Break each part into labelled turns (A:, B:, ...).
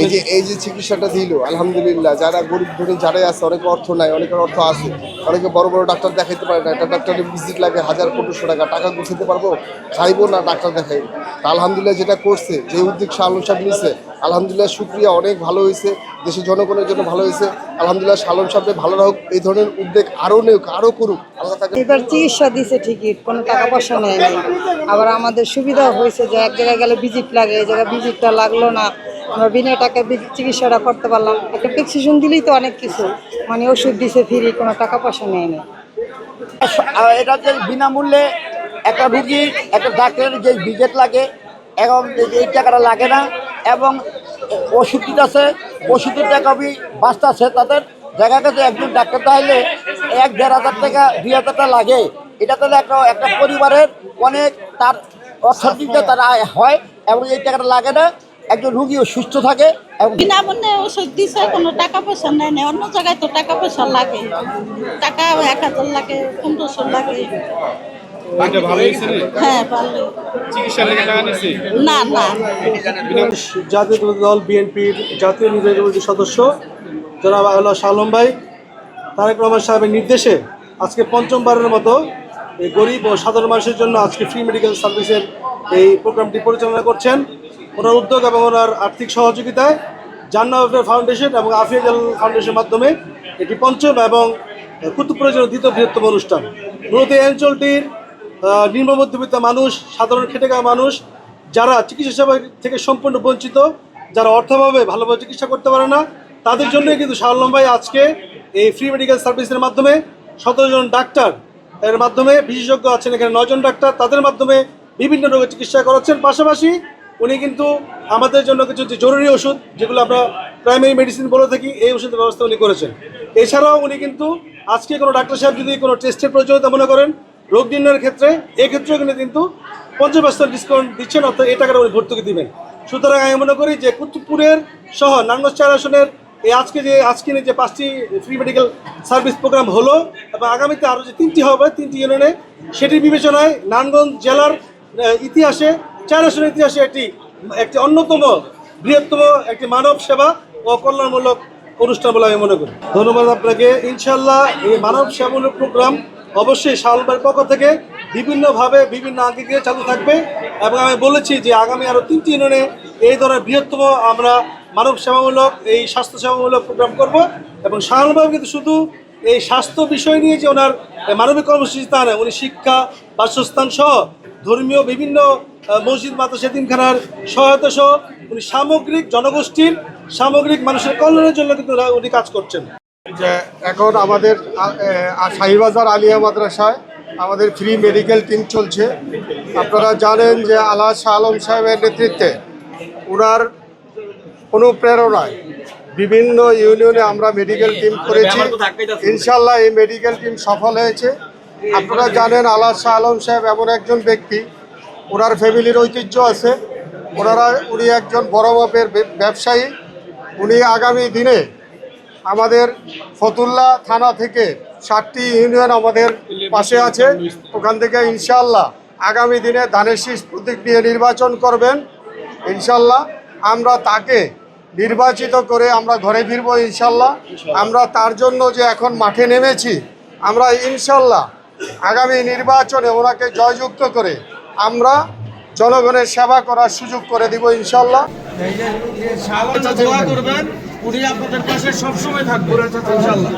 A: এই যে এই যে চিকিৎসাটা দিল আলহামদুলিল্লাহ। যারা গরিব ধনী যারাই আছে অনেকের অর্থ নাই অনেকের অর্থ আছে। অনেকে বড় বড় ডাক্তার দেখাইতে পারে না। একটা ডাক্তারের ভিজিট লাগে হাজার পনেরোশো টাকা। টাকা গুছাতে পারব? চাইব না ডাক্তার দেখাই। আলহামদুলিল্লাহ যেটা করছে যে উদ্যোগ শালন সাহেব নিছে আলহামদুলিল্লাহ শুক্রিয়া অনেক ভালো হয়েছে। দেশের জনগণের জন্য ভালো হয়েছে। আলহামদুলিল্লাহ শালন সাহেব ভালো হোক এই ধরনের উদ্যোগ আরও নেউক আরও করুক। আল্লাহ তাকে
B: এবার চিকিৎসা দিছে ঠিকই কোনো টাকা পয়সা নেয় নাই। আবার আমাদের সুবিধা হয়েছে যে এক জায়গায় গেলে ভিজিট লাগে এই জায়গায় ভিজিটটা লাগল না। আমরা বিনা টাকায় বি- চিকিৎসাটা করতে পারলাম। একটা প্রেসক্রিপশন দিলেই তো অনেক কিছু। মানে ওষুধ দিছে ফ্রি কোনো টাকা পয়সা নেয় না
C: আর এটা যে বিনামূল্যে একটা রুগী, একটা ডাক্তারের যে ভিজিট লাগে এবং এই টাকাটা লাগে না, এবং ওষুধ দিতেছে, ওষুধের টাকা বি বাঁচতেছে তাদের। দেখা গেছে একজন ডাক্তার চাইলে এক দেড় হাজার টাকা, দুই হাজার টাকা লাগে। এটা তাহলে একটা একটা পরিবারের অনেক তার অর্থনীতিতে তারা হয়, এবং এই টাকাটা লাগে না। একজন রুগীও সুস্থ থাকে
D: বিনামূল্যে ওষুধ দিছে কোনো টাকা পয়সা নেয় না অন্য জায়গায় তো টাকা পয়সা লাগে। টাকা এক হাজার লাগে পনেরোশো লাগে। হ্যাঁ
E: জাতীয় দল বিএনপির জাতীয় নির্বাহী কমিটির সদস্য জনাব আল্লাহ শালম ভাই তারেক রহমান সাহেবের নির্দেশে আজকে পঞ্চমবারের মতো এই গরিব ও সাধারণ মানুষের জন্য আজকে ফ্রি মেডিকেল সার্ভিসের এই প্রোগ্রামটি পরিচালনা করছেন। ওনার উদ্যোগ এবং ওনার আর্থিক সহযোগিতায় জান্না ফাউন্ডেশন এবং আফিয়া জাল ফাউন্ডেশনের মাধ্যমে এটি পঞ্চম এবং কুতুবপুরের জন্য দ্বিতীয় বৃহত্তম অনুষ্ঠান। মূলত এই অঞ্চলটির নিম্ন মধ্যবিত্ত মানুষ, সাধারণ খেটে খাওয়া মানুষ, যারা চিকিৎসা সেবা থেকে সম্পূর্ণ বঞ্চিত, যারা অর্থভাবে ভালোভাবে চিকিৎসা করতে পারে না, তাদের জন্যই কিন্তু শাহলম আজকে এই ফ্রি মেডিকেল সার্ভিসের মাধ্যমে সতেরো জন ডাক্তার এর মাধ্যমে বিশেষজ্ঞ আছেন এখানে নজন ডাক্তার তাদের মাধ্যমে বিভিন্ন রোগের চিকিৎসা করাচ্ছেন। পাশাপাশি উনি কিন্তু আমাদের জন্য কিছু যে জরুরি ওষুধ, যেগুলো আমরা প্রাইমারি মেডিসিন বলে থাকি, এই ওষুধের ব্যবস্থা উনি করেছেন। এছাড়াও উনি কিন্তু আজকে কোনো ডাক্তার সাহেব যদি কোনো টেস্টের প্রয়োজনীয়তা মনে করেন, রোগ নির্ণয়ের ক্ষেত্রে, এক্ষেত্রেও কিন্তু কিন্তু পঞ্চাশ পার্সেন্ট ডিসকাউন্ট দিচ্ছেন, অর্থাৎ এই টাকাটা উনি ভর্তুকি দিবেন। সুতরাং আমি মনে করি যে কুতুবপুরের সহ নাঙ্গস চার আসনের এই আজকে যে আজকে যে পাঁচটি ফ্রি মেডিকেল সার্ভিস প্রোগ্রাম হলো, এবং আগামীতে আরও যে তিনটি হবে, তিনটি ইউনিয়নে সেটির বিবেচনায় নারায়ণগঞ্জ জেলার ইতিহাসে চার আসনের ইতিহাসে একটি একটি অন্যতম, বৃহত্তম একটি মানব সেবা ও কল্যাণমূলক অনুষ্ঠান বলে আমি মনে করি। ধন্যবাদ আপনাকে। ইনশাল্লাহ এই মানব সেবামূলক প্রোগ্রাম অবশ্যই শালবার পক্ষ থেকে বিভিন্নভাবে বিভিন্ন আঙ্গিকে চালু থাকবে এবং আমি বলেছি যে আগামী আরও তিনটি ইউনিয়নে এই ধরনের বৃহত্তম আমরা মানব সেবামূলক, এই স্বাস্থ্য সেবামূলক প্রোগ্রাম করব এবং শাহরুলবাবু কিন্তু শুধু এই স্বাস্থ্য বিষয় নিয়ে যে ওনার মানবিক কর্মসূচি তা উনি শিক্ষা, বাসস্থান সহ ধর্মীয় বিভিন্ন মসজিদ মাদ্রাসা এতিমখানার সহায়তা সহ উনি সামগ্রিক জনগোষ্ঠীর সামগ্রিক মানুষের কল্যাণের জন্য কিন্তু উনি কাজ করছেন।
A: যে এখন আমাদের শাহিবাজার আলিয়া মাদ্রাসায় আমাদের ফ্রি মেডিকেল টিম চলছে। আপনারা জানেন যে আল্লাহ শাহ আলম সাহেবের নেতৃত্বে ওনার অনুপ্রেরণায় বিভিন্ন ইউনিয়নে আমরা মেডিকেল টিম করেছি। ইনশাল্লাহ এই মেডিকেল টিম সফল হয়েছে। আপনারা জানেন আল্লাহ শাহ আলম সাহেব এমন একজন ব্যক্তি ওনার ফ্যামিলির ঐতিহ্য আছে। ওনারা, উনি একজন বড় মাপের বে- ব্যবসায়ী। উনি আগামী দিনে আমাদের ফতুল্লা থানা থেকে ষাটটি ইউনিয়ন আমাদের পাশে আছে। ওখান থেকে ইনশাল্লাহ আগামী দিনে ধানের শীষ প্রতীক নিয়ে নির্বাচন করবেন। ইনশাল্লাহ আমরা তাকে নির্বাচিত করে আমরা ঘরে ফিরব ইনশাল্লাহ আমরা তার জন্য যে এখন মাঠে নেমেছি, আমরা ইনশাল্লাহ আগামী নির্বাচনে ওনাকে জয়যুক্ত করে আমরা জনগণের সেবা করার সুযোগ করে দিব ইনশাল্লাহ
E: করবেন উনি আপনাদের পাশে সবসময় থাকবেন ইনশাল্লাহ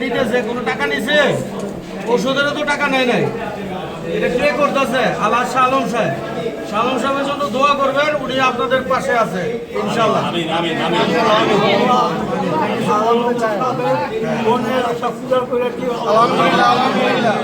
E: নিতেছে কোনো টাকা নিছে ওষুধেরও তো টাকা নেয় নাই। এটা কে করতেছে? আল্লাহ শালম সাহেব। শালম সাহেবের জন্য দোয়া করবেন উনি আপনাদের পাশে আছে ইনশাল্লাহ
A: আলহামদুলিল্লাহ। আলহামদুলিল্লাহ।